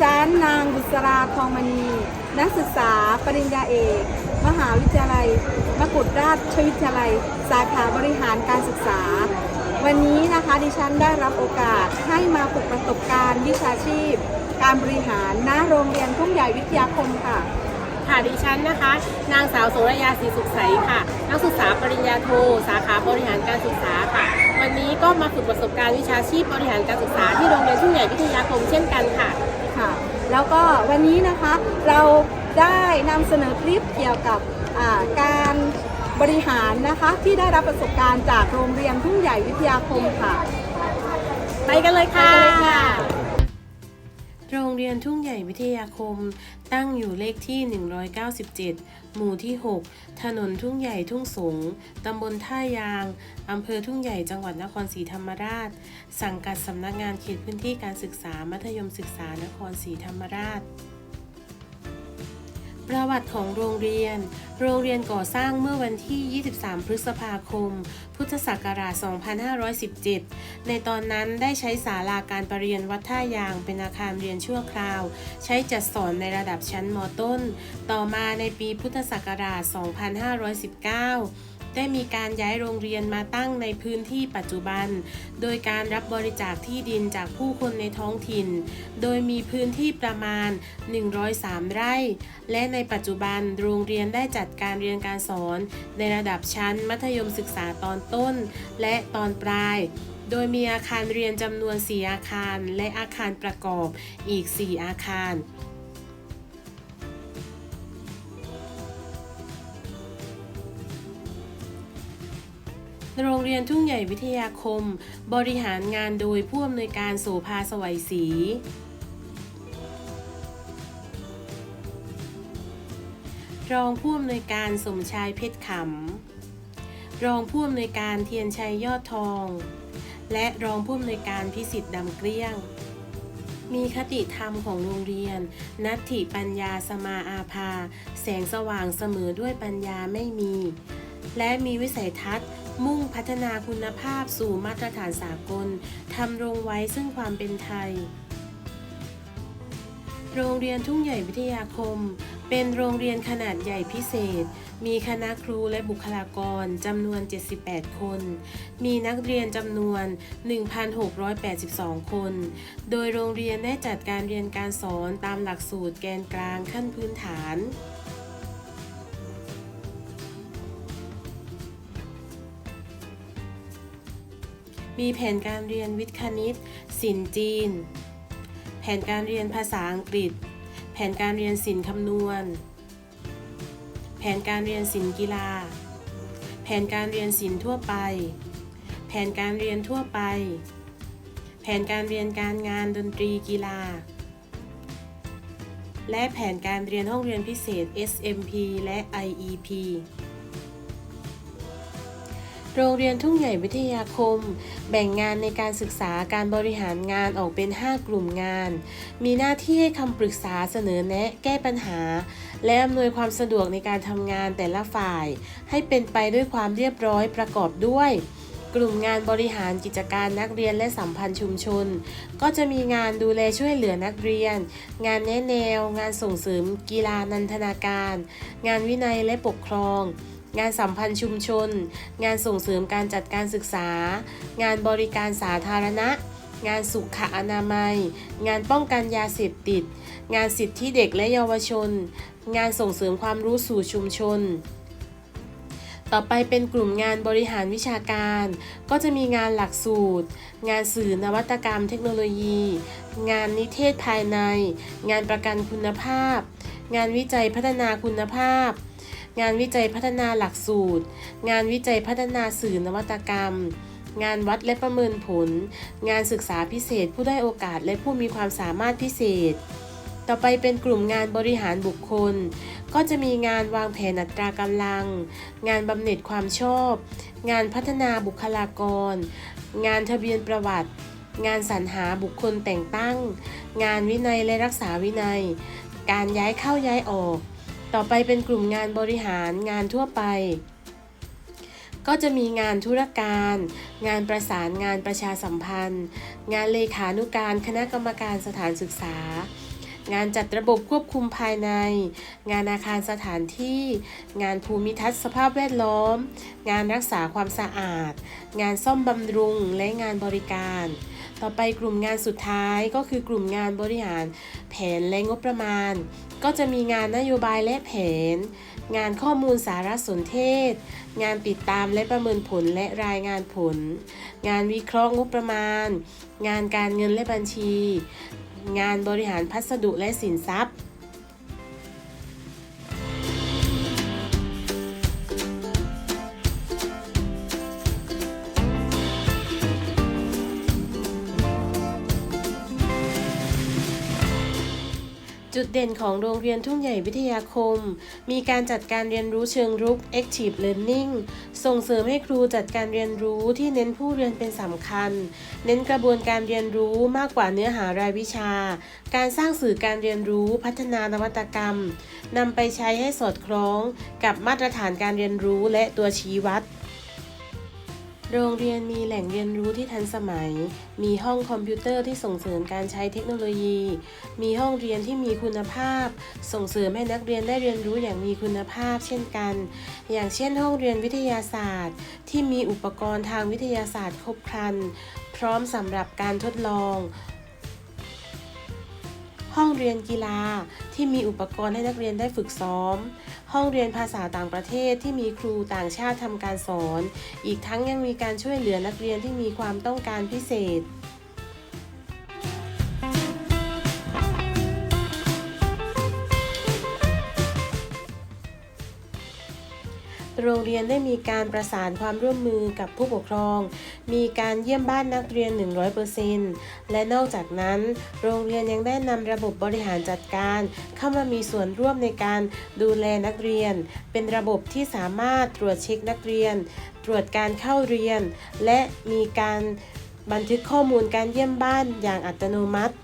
ฉันนางบุษราทองมณี นักศึกษาปริญญาเอก มหาวิทยาลัย มกุฎราชวิทยาลัย สาขาบริหารการศึกษา วันนี้นะคะดิฉันได้รับโอกาสให้มาฝึกประสบการณ์วิชาชีพ การบริหารณโรงเรียนทุ่งใหญ่วิทยาคมค่ะ ค่ะดิฉันนะคะ นางสาวโสรยาศรีสุขใสค่ะ นักศึกษาปริญญาโท ส มาฝึกประสบการณ์วิชาชีพบริหารการศึกษาที่โรงเรียนทุ่งใหญ่วิทยาคมเช่นกันค่ะ ค่ะ แล้วก็วันนี้นะคะเราได้นำเสนอคลิปเกี่ยวกับอ่าการบริหารนะคะที่ได้รับประสบการณ์จากโรงเรียนทุ่งใหญ่วิทยาคมค่ะ ไปกันเลยค่ะไปกันเลยค่ะ โรงเรียนทุ่งใหญ่วิทยาคม ตั้งอยู่เลขที่ 197 หมู่ที่ 6 ถนนทุ่งใหญ่ทุ่งสง ตำบลท่ายาง อำเภอทุ่งใหญ่จังหวัดนครศรีธรรมราช สังกัดสำนักงานเขตพื้นที่การศึกษามัธยมศึกษานครศรีธรรมราช ประวัติของโรงเรียน โรงเรียนก่อสร้างเมื่อวันที่ 23 พฤษภาคม พุทธศักราช 2517 ในตอนนั้นได้ใช้ศาลาการประเรียนวัดท่ายางเป็นอาคารเรียนชั่วคราว ใช้จัดสอนในระดับชั้นมต้น ต่อมาในปีพุทธศักราช 2519 ได้มีการย้ายโรงเรียนมาตั้งในพื้นที่ปัจจุบัน โดยการรับบริจาคที่ดินจากผู้คนในท้องถิ่น โดยมีพื้นที่ประมาณ 103 ไร่ และในปัจจุบันโรงเรียนได้จัดการเรียนการสอน ในระดับชั้นมัธยมศึกษาตอนต้น และตอนปลายโดยมีอาคารเรียนจำนวน 4 อาคาร และอาคารประกอบอีก 4 อาคาร โรงเรียนทุ่งใหญ่วิทยาคม บริหารงานโดยผู้อำนวยการโสภาสวัยศรีรองผู้อำนวยการสมชายเพชรขำรองผู้อำนวยการเทียนชัยยอดทอง และรองผู้อำนวยการพิสิทธิ์ดำเกลี้ยง มีคติธรรมของโรงเรียน นัตถิปัญญาสมาอาภา แสงสว่างเสมอด้วยปัญญาไม่มี และมีวิสัยทัศน์ มุ่งพัฒนาคุณภาพสู่มาตรฐานสากลทำรงไว้ซึ่งความเป็นไทย โรงเรียนทุ่งใหญ่วิทยาคม เป็นโรงเรียนขนาดใหญ่พิเศษ มีคณะครูและบุคลากรจำนวน 78 คน มีนักเรียนจำนวน 1,682 คน โดยโรงเรียนได้จัดการเรียนการสอนตามหลักสูตรแกนกลางขั้นพื้นฐาน มีแผนการเรียนวิทย์คณิต ศิลป์จีน แผนการเรียนภาษาอังกฤษ แผนการเรียนศิลป์คำนวณ แผนการเรียนศิลป์กีฬา แผนการเรียนศิลป์ทั่วไป แผนการเรียนทั่วไป แผนการเรียนการงานดนตรีกีฬา และแผนการเรียนห้องเรียนพิเศษ SMP และ IEP โรงเรียนทุ่งใหญ่วิทยาคม แบ่งงานในการศึกษาการบริหารงานออกเป็น 5 กลุ่มงาน มีหน้าที่ให้คำปรึกษาเสนอแนะ แก้ปัญหา และอำนวยความสะดวกในการทำงานแต่ละฝ่าย ให้เป็นไปด้วยความเรียบร้อยประกอบด้วย กลุ่มงานบริหารกิจการนักเรียนและสัมพันธ์ชุมชน ก็จะมีงานดูแลช่วยเหลือนักเรียน งานแนะแนว งานส่งเสริมกีฬานันทนาการ งานวินัยและปกครอง งานสัมพันธ์ชุมชน งานส่งเสริมการจัดการศึกษา งานบริการสาธารณะ งานสุขอนามัย งานป้องกันยาเสพติด งานสิทธิเด็กและเยาวชน งานส่งเสริมความรู้สู่ชุมชนต่อไปเป็นกลุ่มงานบริหารวิชาการ ก็จะมีงานหลักสูตร งานสื่อนวัตกรรมเทคโนโลยี งานนิเทศภายใน งานประกันคุณภาพ งานวิจัยพัฒนาคุณภาพ งานวิจัยพัฒนาหลักสูตร งานวิจัยพัฒนาสื่อนวัตกรรม งานวัดและประเมินผล งานศึกษาพิเศษผู้ได้โอกาสและผู้มีความสามารถพิเศษ ต่อไปเป็นกลุ่มงานบริหารบุคคล ก็จะมีงานวางแผนอัตรากำลัง งานบำเหน็จความชอบ งานพัฒนาบุคลากร งานทะเบียนประวัติ งานสรรหาบุคคลแต่งตั้ง งานวินัยและรักษาวินัย การย้ายเข้าย้ายออก ต่อไปเป็นกลุ่มงานบริหารงานทั่วไป ก็จะมีงานธุรการ งานประสานงานประชาสัมพันธ์ งานเลขานุการคณะกรรมการสถานศึกษา งานจัดระบบควบคุมภายใน งานอาคารสถานที่ งานภูมิทัศน์สภาพแวดล้อม งานรักษาความสะอาด งานซ่อมบำรุงและงานบริการต่อไปกลุ่มงานสุดท้ายก็คือกลุ่มงานบริหารแผนและงบประมาณ ก็จะมีงานนโยบายและแผน งานข้อมูลสารสนเทศ งานติดตามและประเมินผลและรายงานผล งานวิเคราะห์งบประมาณ งานการเงินและบัญชี งานบริหารพัสดุและสินทรัพย์ จุดเด่นของโรงเรียนทุ่งใหญ่วิทยาคม มีการจัดการเรียนรู้เชิงรุก Active Learning ส่งเสริมให้ครูจัดการเรียนรู้ที่เน้นผู้เรียนเป็นสำคัญ เน้นกระบวนการเรียนรู้มากกว่าเนื้อหารายวิชา การสร้างสื่อการเรียนรู้พัฒนานวัตกรรมนำไปใช้ให้สอดคล้องกับมาตรฐานการเรียนรู้และตัวชี้วัด โรงเรียนมีแหล่งเรียนรู้ที่ทันสมัย มีห้องคอมพิวเตอร์ที่ส่งเสริมการใช้เทคโนโลยี มีห้องเรียนที่มีคุณภาพ ส่งเสริมให้นักเรียนได้เรียนรู้อย่างมีคุณภาพ เช่นกัน อย่างเช่นห้องเรียนวิทยาศาสตร์ ที่มีอุปกรณ์ทางวิทยาศาสตร์ครบครัน พร้อมสำหรับการทดลองห้องเรียนกีฬาที่มีอุปกรณ์ให้นักเรียนได้ฝึกซ้อม ห้องเรียนภาษาต่างประเทศที่มีครูต่างชาติทำการสอน อีกทั้งยังมีการช่วยเหลือนักเรียนที่มีความต้องการพิเศษ โรงเรียนได้มีการประสานความร่วมมือกับผู้ปกครอง มีการเยี่ยมบ้านนักเรียน 100%และนอกจากนั้น โรงเรียนยังได้นำระบบบริหารจัดการ เข้ามามีส่วนร่วมในการดูแลนักเรียน เป็นระบบที่สามารถตรวจเช็คนักเรียน ตรวจการเข้าเรียน และมีการบันทึกข้อมูลการเยี่ยมบ้านอย่างอัตโนมัติ